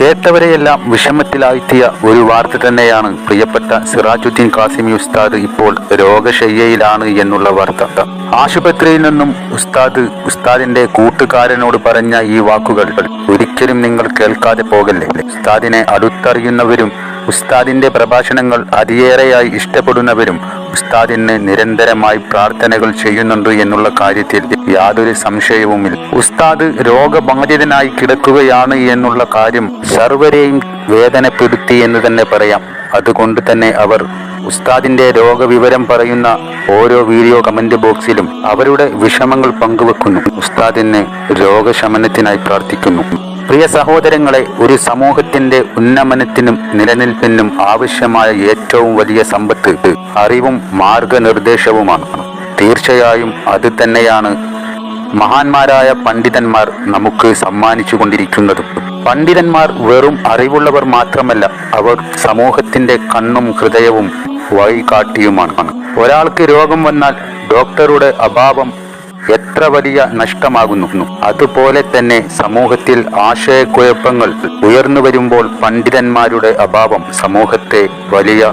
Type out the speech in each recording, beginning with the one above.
കേട്ടവരെയെല്ലാം വിഷമത്തിലാഴ്ത്തിയ ഒരു വാർത്ത തന്നെയാണ് പ്രിയപ്പെട്ട സിറാജുദ്ദീൻ കാസിമി ഉസ്താദ് ഇപ്പോൾ രോഗശയ്യയിലാണ് എന്നുള്ള വാർത്ത. ആശുപത്രിയിൽ നിന്നും ഉസ്താദ് ഉസ്താദിന്റെ കൂട്ടുകാരനോട് പറഞ്ഞ ഈ വാക്കുകൾ ഒരിക്കലും നിങ്ങൾ കേൾക്കാതെ പോകല്ലേ? ഉസ്താദിനെ അടുത്തറിയുന്നവരും ഉസ്താദിന്റെ പ്രഭാഷണങ്ങൾ അതിയേറെയായി ഇഷ്ടപ്പെടുന്നവരും ഉസ്താദിന് നിരന്തരമായി പ്രാർത്ഥനകൾ ചെയ്യുന്നുണ്ട് എന്നുള്ള കാര്യത്തിൽ യാതൊരു സംശയവുമില്ല. ഉസ്താദ് രോഗബാധിതനായി കിടക്കുകയാണ് എന്നുള്ള കാര്യം സർവരെയും വേദനപ്പെടുത്തി എന്ന് തന്നെ പറയാം. അതുകൊണ്ട് തന്നെ അവർ ഉസ്താദിന്റെ രോഗവിവരം പറയുന്ന ഓരോ വീഡിയോ കമന്റ് ബോക്സിലും അവരുടെ വിഷമങ്ങൾ പങ്കുവെക്കുന്നു. ഉസ്താദിനെ രോഗശമനത്തിനായി പ്രാർത്ഥിക്കുന്നു. പ്രിയ സഹോദരങ്ങളെ ഒരു സമൂഹത്തിന്റെ ഉന്നമനത്തിനും നിലനിൽപ്പിനും ആവശ്യമായ ഏറ്റവും വലിയ സമ്പത്ത് അറിവും മാർഗനിർദ്ദേശവുമാണ്. തീർച്ചയായും അത് തന്നെയാണ് മഹാന്മാരായ പണ്ഡിതന്മാർ നമുക്ക് സമ്മാനിച്ചു കൊണ്ടിരിക്കുന്നതും പണ്ഡിതന്മാർ വെറും അറിവുള്ളവർ മാത്രമല്ല അവർ സമൂഹത്തിന്റെ കണ്ണും ഹൃദയവും വഴികാട്ടിയുമാണ്. ഒരാൾക്ക് രോഗം വന്നാൽ ഡോക്ടറുടെ അഭാവം എത്ര വലിയ നഷ്ടമാകുന്നു. അതുപോലെ തന്നെ സമൂഹത്തിൽ ആശയക്കുഴപ്പങ്ങൾ ഉയർന്നു വരുമ്പോൾ പണ്ഡിതന്മാരുടെ അഭാവം സമൂഹത്തെ വലിയ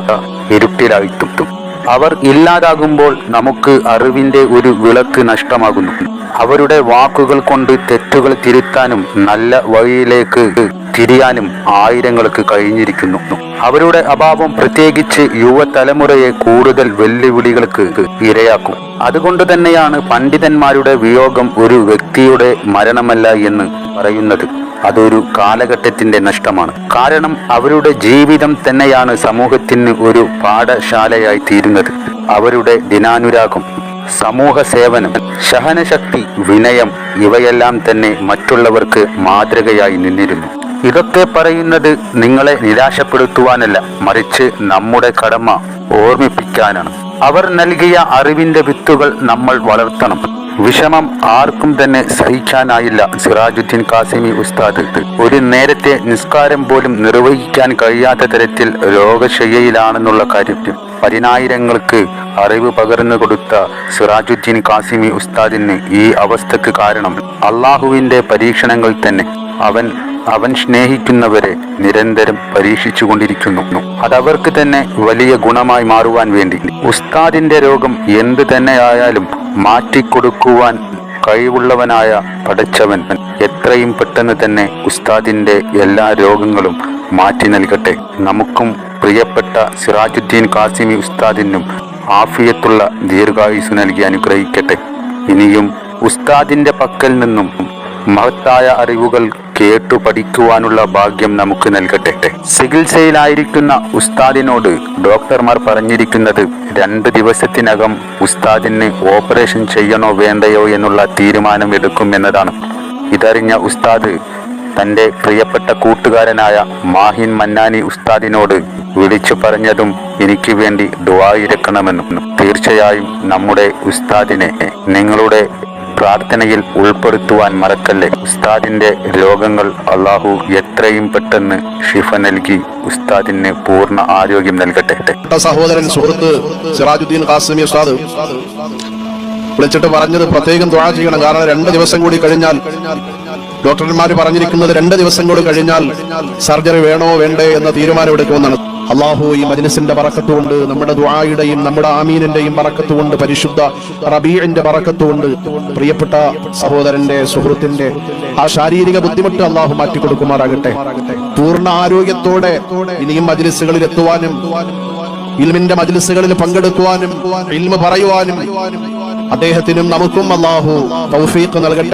ഇരുട്ടിലാഴ്ത്തും. അവർ ഇല്ലാതാകുമ്പോൾ നമുക്ക് അറിവിന്റെ ഒരു വിളക്ക് നഷ്ടമാകുന്നു. അവരുടെ വാക്കുകൾ കൊണ്ട് തെറ്റുകൾ തിരുത്താനും നല്ല വഴിയിലേക്ക് തിരിയാനും ആയിരങ്ങൾക്ക് കഴിഞ്ഞിരിക്കുന്നു. അവരുടെ അഭാവം പ്രത്യേകിച്ച് യുവതലമുറയെ കൂടുതൽ വെല്ലുവിളികൾക്ക് ഇരയാക്കും. അതുകൊണ്ട് തന്നെയാണ് പണ്ഡിതന്മാരുടെ വിയോഗം ഒരു വ്യക്തിയുടെ മരണമല്ല എന്ന് പറയുന്നത്. അതൊരു കാലഘട്ടത്തിന്റെ നഷ്ടമാണ്. കാരണം അവരുടെ ജീവിതം തന്നെയാണ് സമൂഹത്തിന് ഒരു പാഠശാലയായി തീരുന്നത്. അവരുടെ ദിനാനുരാഗം സമൂഹ സേവനം സഹനശക്തി വിനയം ഇവയെല്ലാം തന്നെ മറ്റുള്ളവർക്ക് മാതൃകയായി നിന്നിരുന്നു. ഇതൊക്കെ പറയുന്നത് നിങ്ങളെ നിരാശപ്പെടുത്തുവാനല്ല മറിച്ച് നമ്മുടെ കടമ ഓർമ്മിപ്പിക്കാനാണ്. അവർ നൽകിയ അറിവിന്റെ വിത്തുകൾ നമ്മൾ വളർത്തണം. വിഷമം ആർക്കും തന്നെ സഹിക്കാനായില്ല സിറാജുദ്ദീൻ കാസിമി ഉസ്താദ്. ഒരു നേരത്തെ നിസ്കാരം പോലും നിർവഹിക്കാൻ കഴിയാത്ത തരത്തിൽ രോഗശയ്യയിലാണെന്നുള്ള കാര്യം പതിനായിരങ്ങൾക്ക് അറിവ് പകർന്നു കൊടുത്ത സിറാജുദ്ദീൻ കാസിമി ഉസ്താദിന് ഈ അവസ്ഥക്ക് കാരണം അള്ളാഹുവിന്റെ പരീക്ഷണങ്ങൾ തന്നെ. അവൻ അവൻ സ്നേഹിക്കുന്നവരെ നിരന്തരം പരീക്ഷിച്ചു കൊണ്ടിരിക്കുന്നു അതവർക്ക് തന്നെ വലിയ ഗുണമായി മാറുവാൻ വേണ്ടി. ഉസ്താദിന്റെ രോഗം എന്ത് തന്നെയായാലും മാറ്റിക്കൊടുക്കുവാൻ കഴിവുള്ളവനായ പടച്ചവൻ എത്രയും പെട്ടെന്ന് തന്നെ ഉസ്താദിന്റെ എല്ലാ രോഗങ്ങളും മാറ്റി നൽകട്ടെ. നമുക്കും പ്രിയപ്പെട്ട സിറാജുദ്ദീൻ കാസിമി ഉസ്താദിനും ആഫിയത്തുള്ള ദീർഘായുസ് നൽകി അനുഗ്രഹിക്കട്ടെ. ഇനിയും ഉസ്താദിന്റെ പക്കൽ നിന്നും മഹത്തായ അറിവുകൾ കേട്ടു പഠിക്കുവാനുള്ള ഭാഗ്യം നമുക്ക് നൽകട്ടെ. ചികിത്സയിലായിരിക്കുന്ന ഉസ്താദിനോട് ഡോക്ടർമാർ പറഞ്ഞിരിക്കുന്നത് രണ്ട് ദിവസത്തിനകം ഉസ്താദിന് ഓപ്പറേഷൻ ചെയ്യണോ വേണ്ടയോ എന്നുള്ള തീരുമാനം എടുക്കും എന്നതാണ്. ഇതറിഞ്ഞ ഉസ്താദ് തന്റെ പ്രിയപ്പെട്ട കൂട്ടുകാരനായ മാഹിൻ മന്നാനി ഉസ്താദിനോട് വിളിച്ചു പറഞ്ഞതും എനിക്ക് വേണ്ടി ദുവായിരക്കണമെന്നും തീർച്ചയായും നമ്മുടെ ഉസ്താദിനെ നിങ്ങളുടെ പ്രാർത്ഥനയിൽ ഉൾപ്പെടുത്തുവാൻ മറക്കല്ലേ? ഉസ്താദിന്റെ രോഗങ്ങൾ അള്ളാഹു എത്രയും പെട്ടെന്ന് ഷിഫ നൽകി ഉസ്താദിന് പൂർണ ആരോഗ്യം നൽകട്ടെ. സഹോദരൻ സുഹൃത്ത് സിറാജുദ്ദീൻ ഖാസിമി ഉസ്താദ് വിളിച്ചിട്ട് പറഞ്ഞത് പ്രത്യേകം ദ്വാ ചെയ്യണം. കാരണം രണ്ട് ദിവസം കൂടി കഴിഞ്ഞാൽ ഡോക്ടർമാർ പറഞ്ഞിരിക്കുന്നത് രണ്ട് ദിവസം കൂടി കഴിഞ്ഞാൽ സർജറി വേണോ വേണ്ടേ എന്ന തീരുമാനമെടുക്കുമെന്നാണ് അള്ളാഹു ഈ മജ്ലിസിന്റെ പറക്കത്തുകൊണ്ട് നമ്മുടെ ദുആയുടെയും നമ്മുടെ ആമീനിന്റെയും പറക്കത്തുകൊണ്ട് പരിശുദ്ധ റബീഇന്റെ പറക്കത്തുകൊണ്ട് പ്രിയപ്പെട്ട സഹോദരന്റെ സുഹൃത്തിന്റെ ആ ശാരീരിക ബുദ്ധിമുട്ട് അള്ളാഹു മാറ്റിക്കൊടുക്കുമാറാകട്ടെ. പൂർണ ആരോഗ്യത്തോടെ ഇനിയും മജ്ലിസുകളിൽ എത്തുവാനും ഇൽമിന്റെ മജ്ലിസുകളിൽ പങ്കെടുക്കുവാനും ഇൽമ പറയുവാനും അദ്ദേഹത്തിനും നമുക്കും അള്ളാഹു തൗഫീഖ് നൽകട്ടെ.